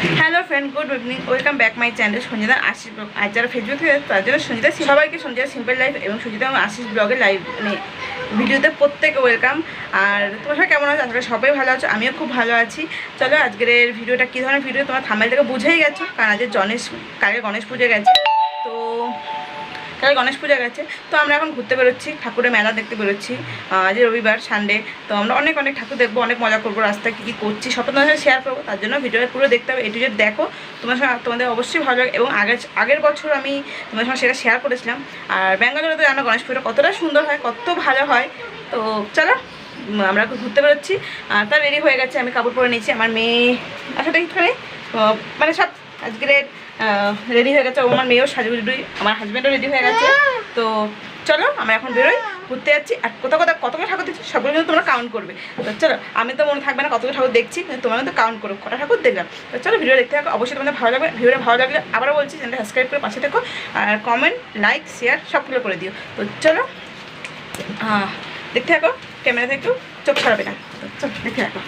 Hello friend good evening welcome back my channel Sanjita Ashis blog আর যারা Facebook থেকে তার জন্য সঞ্জিতা সবাইকে সঞ্জিতা সিম্পল লাইফ এবং সঞ্জিতা এবং আশিস ব্লগের লাইভ মানে ভিডিওতে প্রত্যেকে ওয়েলকাম আর তোমার সবাই কেমন আছো? আসলে সবাই ভালো আছো, আমিও খুব ভালো আছি। চলো আজকের ভিডিওটা কী ধরনের ভিডিও, তোমার থামেল থেকে বুঝেই গেছো, কারণ আজকে গণেশ কালকে গণেশ পুজো গেছে। তো কাল গণেশ পূজা গেছে, তো আমরা এখন ঘুরতে বেরোচ্ছি, ঠাকুরের মেলা দেখতে বেরোচ্ছি। আজ রবিবার সানডে তো আমরা অনেক অনেক ঠাকুর দেখব, অনেক মজা করব, রাস্তায় কী কী করছি সব তোমাদের সাথে শেয়ার করব, তার জন্য ভিডিওটা পুরো দেখতে হবে এটু যে দেখো, তোমার সঙ্গে তোমাদের অবশ্যই ভালো লাগে, এবং আগের আগের বছর আমি তোমাদের সঙ্গে সেটা শেয়ার করেছিলাম। আর ব্যাঙ্গালোরে তো জানো গণেশ পুজোটা কতটা সুন্দর হয়, কত ভালো হয়, তো চলো আমরা ঘুরতে বেরোচ্ছি। আর তার রেডি হয়ে গেছে, আমি কাপড় পরে নিয়েছি, আমার মেয়ে আসলে একটুখানি মানে সব, আজকের রেডি হয়ে গেছে আমার মেয়েও সাজুগুজুই আমার হাজব্যান্ডও রেডি হয়ে গেছে। তো চলো, আমরা এখন বেরোই, ঘুরতে যাচ্ছি। আর কোথাও কোথাও কতগুলো ঠাকুর দেখছি, সবগুলো কিন্তু তোমরা কাউন্ট করবে। তো চলো, আমি তো মনে থাকবে না কতগুলো ঠাকুর দেখছি, কিন্তু তোমরা কিন্তু কাউন্ট করো, কটা ঠাকুর দেখলাম। তো চলো ভিডিও দেখতে থাকো, অবশ্যই তোমাদের ভালো লাগবে, ভিডিওটা ভালো লাগলে আবারও বলছি চ্যানেলটা সাবস্ক্রাইব করে পাশে থেকো, আর কমেন্ট লাইক শেয়ার সবগুলো করে দিও। তো চলো দেখতে থাকো ক্যামেরা থেকে একটু চোখ ছাড়াবে না। চলো, দেখতে থাকো।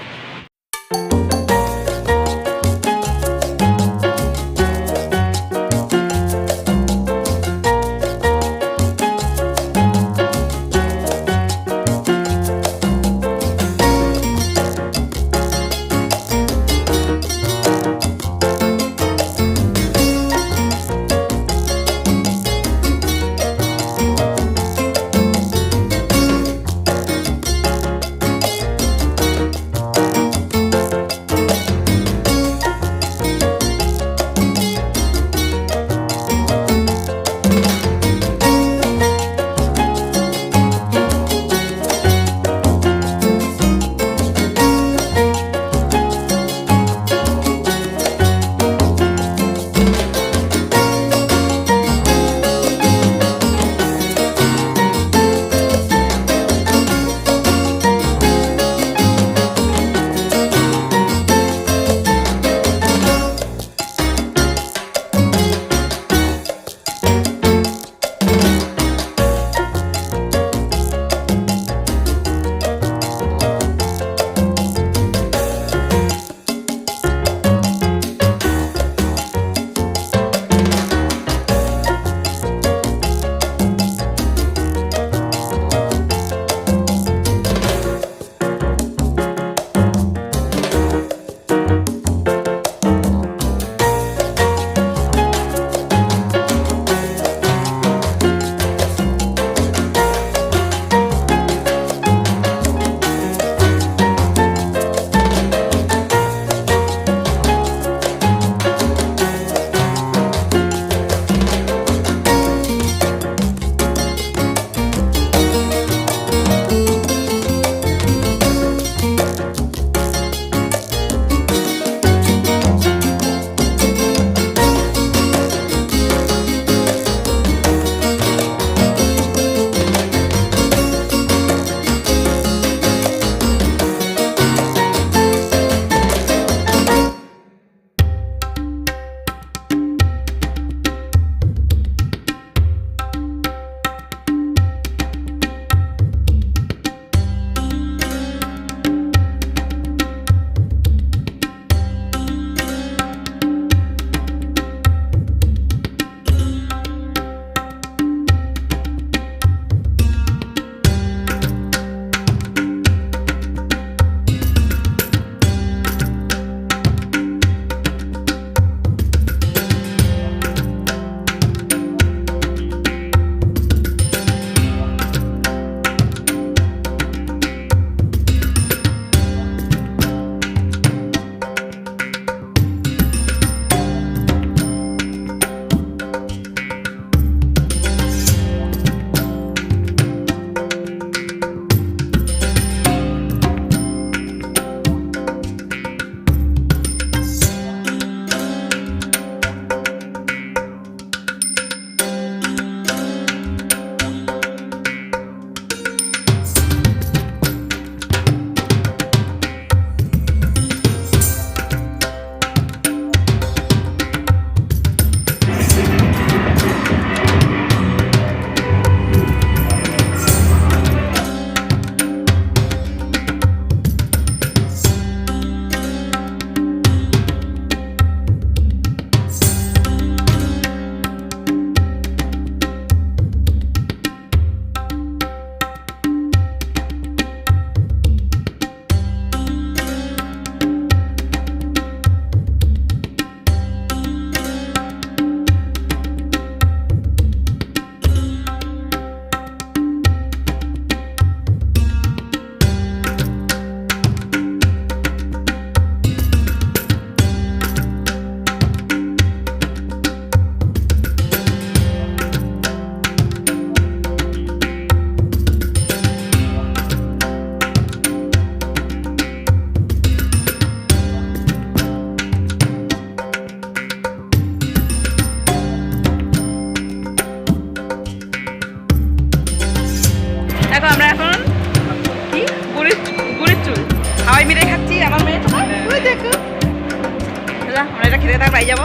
খেতে তার পাই যাব।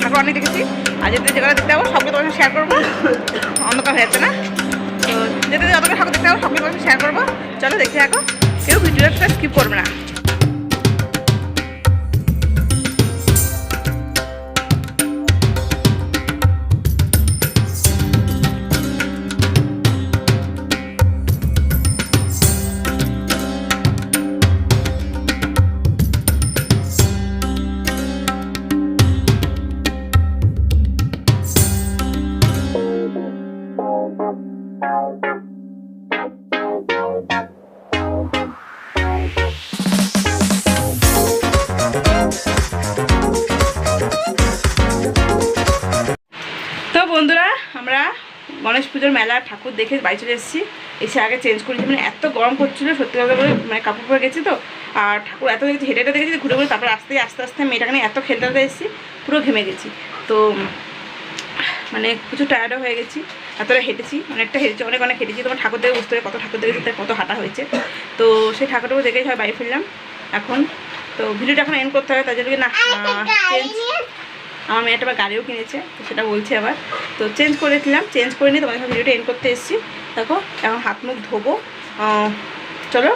ঠাকুর অনেক দেখেছি। আর যেতে যেগুলো দেখতে যাব সবগুলো তোমার শেয়ার করব। অন্ধকার হয়ে যাচ্ছে না? তো যেতে যতটা ঠাকুর দেখতে যাব সবগুলো তোমার শেয়ার করব। চলো দেখে থাকো কেউ ভিডিওটা স্কিপ করবে না। গণেশ পুজোর মেলা ঠাকুর দেখে বাড়ি চলে এসেছি। এসে আগে চেঞ্জ করেছি। মানে এত গরম করছিল সত্যি কথা বলে মানে কাপড় পরে গেছি তো। আর ঠাকুর এত দেখেছি, হেঁটে হেঁটে দেখেছি, ঘুরে ঘুরে তারপর আস্তে আস্তে আস্তে মেয়েটাকে নিয়ে এত খেলতে খেলতে এসেছি, পুরো ঘেমে গেছি। তো মানে কিছু টায়ার্ডও হয়ে গেছি। এতটা হেঁটেছি, অনেকটা হেঁটেছি, অনেক অনেক হেঁটেছি। তোমার ঠাকুর দেখে বুঝতে কত ঠাকুর দেখেছি তার কত হাঁটা হয়েছে। তো সেই ঠাকুরটাও দেখেই সবাই বাড়ি ফিরলাম। এখন, তো ভিডিওটা এখন এন্ড করতে হবে, তার জন্য না চেঞ্জ আমার মেয়েটা আবার গাড়িও কিনেছে তো সেটা বলছি আবার। তো চেঞ্জ করেছিলাম চেঞ্জ করে নিয়ে তোমাদের ভিডিওটা এন্ড করতে এসেছি। দেখো এখন হাত মুখ ধোবো। চলো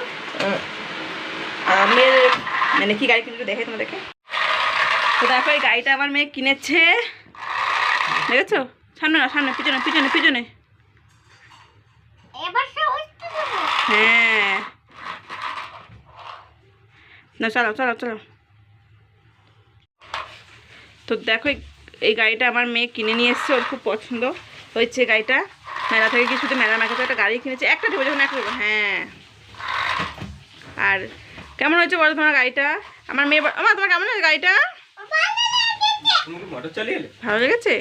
মেয়ের মানে কি গাড়ি কিনেছে দেখে তোমাদেরকে। তো দেখো এই গাড়িটা আমার মেয়ে কিনেছে। দেখেছ? সামনে না সামনে পিছনে পিছনে পিছনে। হ্যাঁ। না চলো চলো চলো। তো দেখো এই- গাড়িটা আমার মেয়ে কিনে নিয়ে এসছে ওর খুব পছন্দ হয়েছে গাড়িটা। মেলা থেকে কি শুধু মেলা মেকাতে একটা গাড়ি কিনেছে একটা দেবো যখন একটা দেবো হ্যাঁ। আর কেমন হয়েছে বলো তোমার গাড়িটা? আমার মেয়ে আমার তোমার কেমন হয়েছে গাড়িটা? ভালো লেগেছে?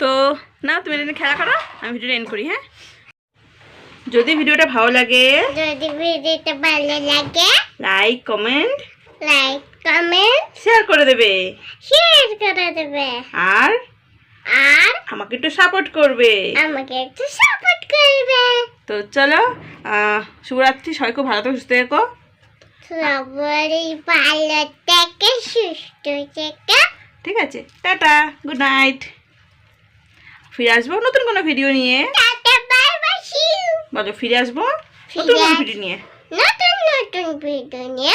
তো না তুমি এটা খেলা করো আমি ভিডিওটা এন্ড করি হ্যাঁ? যদি ভিডিওটা ভালো লাগে যদি ভিডিওটা ভালো লাগে like comment like comment share করে দেবে। শেয়ার করে দেবে। আর? আর? আমাকে একটু সাপোর্ট করবে। আমাকে একটু সাপোর্ট করবে। তো চলো শুভরাত্রি সবাই খুব ভালো থেকে সুস্থ থেকো। সবারই ভালো থেকে সুস্থ থেকে। ঠিক আছে টাটা গুড নাইট ফিরে আসব নতুন কোনো ভিডিও নিয়ে। বলো ফিরে আসব নতুন কোনো ভিডিও নিয়ে। নতুন নতুন ভিডিও নিয়ে।